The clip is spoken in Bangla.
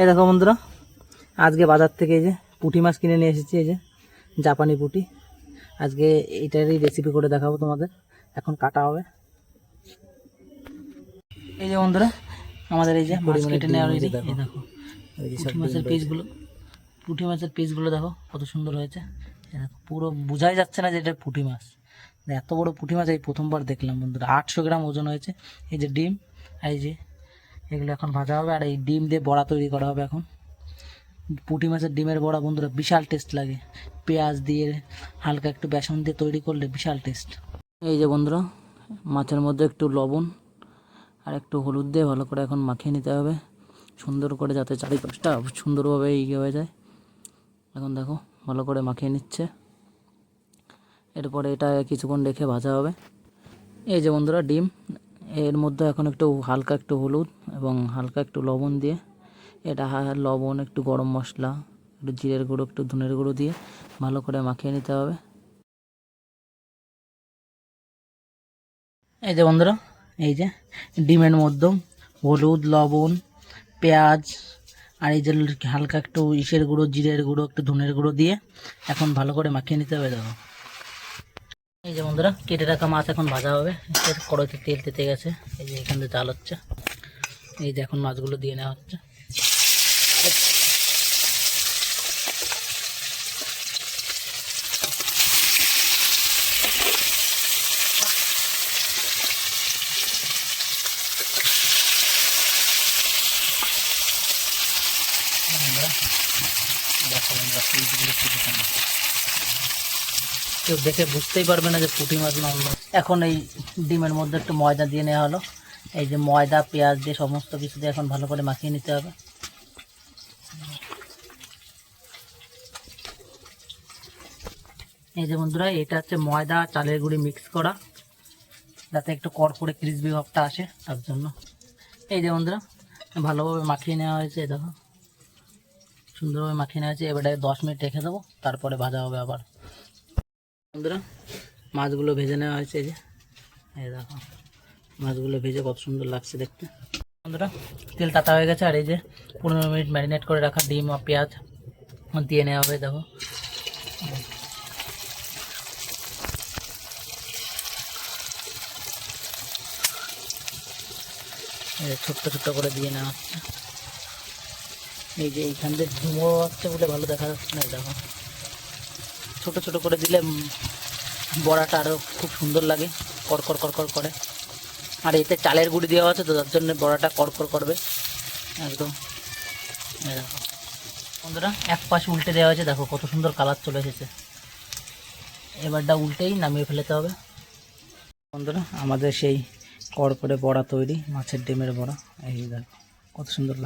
এই দেখো বন্ধুরা আজকে বাজার থেকে এই যে পুঁটি মাছ কিনে নিয়ে এসেছি এই যে জাপানি পুঁটি। আজকে এইটারই রেসিপি করে দেখাবো তোমাদের এখন কাটা হবে। এই যে বন্ধুরা আমাদের এই যে মাছ কেটে নেওয়া। এই দেখো পুঁটি মাছের পিসগুলো পুঁটি মাছের পিসগুলো দেখো কত সুন্দর হয়েছে। দেখো পুরো বোঝাই যাচ্ছে না যে এটা পুঁটি মাছ। এত বড় পুঁটি মাছ এই প্রথমবার দেখলাম বন্ধুরা আটশো গ্রাম ওজন হয়েছে। এই যে ডিম এই যে এগুলো এখন ভাজা হবে। আর এই ডিম দিয়ে বড়া তৈরি করা হবে এখন। পুঁটি মাছের ডিমের বড়া বন্ধুরা, বিশাল টেস্ট লাগে। পেঁয়াজ দিয়ে হালকা একটু বেসন দিয়ে তৈরি করলে বিশাল টেস্ট। এই যে বন্ধুরা, মাছের মধ্যে একটু লবণ আর একটু হলুদ দিয়ে ভালো করে এখন মাখিয়ে নিতে হবে। সুন্দর করে যাতে চারিপাশটা সুন্দরভাবে ইয়ে হয়ে যায়। এখন দেখো, ভালো করে মাখিয়ে নিচ্ছে। এরপরে এটা কিছুক্ষণ রেখে ভাজা হবে। এই যে বন্ধুরা, ডিম এর মধ্যে এখন একটু হালকা একটু হলুদ এবং হালকা একটু লবণ দিয়ে এটা লবণ, একটু গরম মশলা, একটু জিরের গুঁড়ো, একটু ধনের গুঁড়ো দিয়ে ভালো করে মাখিয়ে নিতে হবে। এই যে বন্ধুরা, এই যে ডিমের মধ্যে হলুদ, লবণ, পেঁয়াজ আর এই যে হালকা একটু ইসের গুঁড়ো, জিরের গুঁড়ো, একটু ধনের গুঁড়ো দিয়ে এখন ভালো করে মাখিয়ে নিতে হবে দেখো। এই যে বন্ধুরা, কেটে রাখা মাছ এখন ভাজা হবে। এর কড়াইতে তেল তেতে গেছে। এই যে এখান থেকে চাল হচ্ছে। এই যে এখন মাছগুলো দিয়ে নেওয়া হচ্ছে। দেখো দেখানো। কেউ দেখে বুঝতেই পারবে না যে পুঁটি মাছ না অন্য এখন এই ডিমের মধ্যে একটু ময়দা দিয়ে নেওয়া হলো। এই যে ময়দা, পেঁয়াজ দিয়ে সমস্ত কিছু দিয়ে এখন ভালো করে মাখিয়ে নিতে হবে। এই যে বন্ধুরা, এটা হচ্ছে ময়দা, চালের গুঁড়ি মিক্স করা। যাতে একটু কড়কড়ে ক্রিসপি ভাবটা আসে, তার জন্য। এই যে বন্ধুরা, ভালোভাবে মাখিয়ে নেওয়া হয়েছে দেখো। সুন্দরভাবে মাখিয়ে নেওয়া হয়েছে। এবারে দশ মিনিট রেখে দেবো, তারপরে ভাজা হবে আবার। বন্ধুরা, মাছগুলো ভেজে নেওয়া হয়েছে এই যে। এই দেখো, মাছগুলো ভেজে কত সুন্দর লাগছে দেখতে। বন্ধুরা, তেল তাতা হয়ে গেছে, আর এই যে পনেরো মিনিট ম্যারিনেট করে রাখা ডিম আর পেঁয়াজ দিয়ে নেওয়া হবে দেখো। ছোট্ট ছোট্ট করে দিয়ে নেওয়া হচ্ছে। এই যে এইখান দিয়ে ধুমো আসছে বলে ভালো দেখা যাচ্ছে না দেখো। ছোট ছোট করে দিলে বড়াটা আরও খুব সুন্দর লাগে, কড়কড় কড়কড় করে। আর এতে চালের গুঁড়ি দেওয়া আছে তো, তার জন্য বড়াটা কড়কড় করবে। একদম। বন্ধুরা, এক পাশ উল্টে দেওয়া হয়েছে, দেখো কত সুন্দর কালার চলে এসেছে। এবারটা উল্টেই নামিয়ে ফেলতে হবে। বন্ধুরা, আমাদের সেই কড়কড়ে বড়া তৈরি, মাছের ডিমের বড়া। এই দেখো, কত সুন্দর লাগ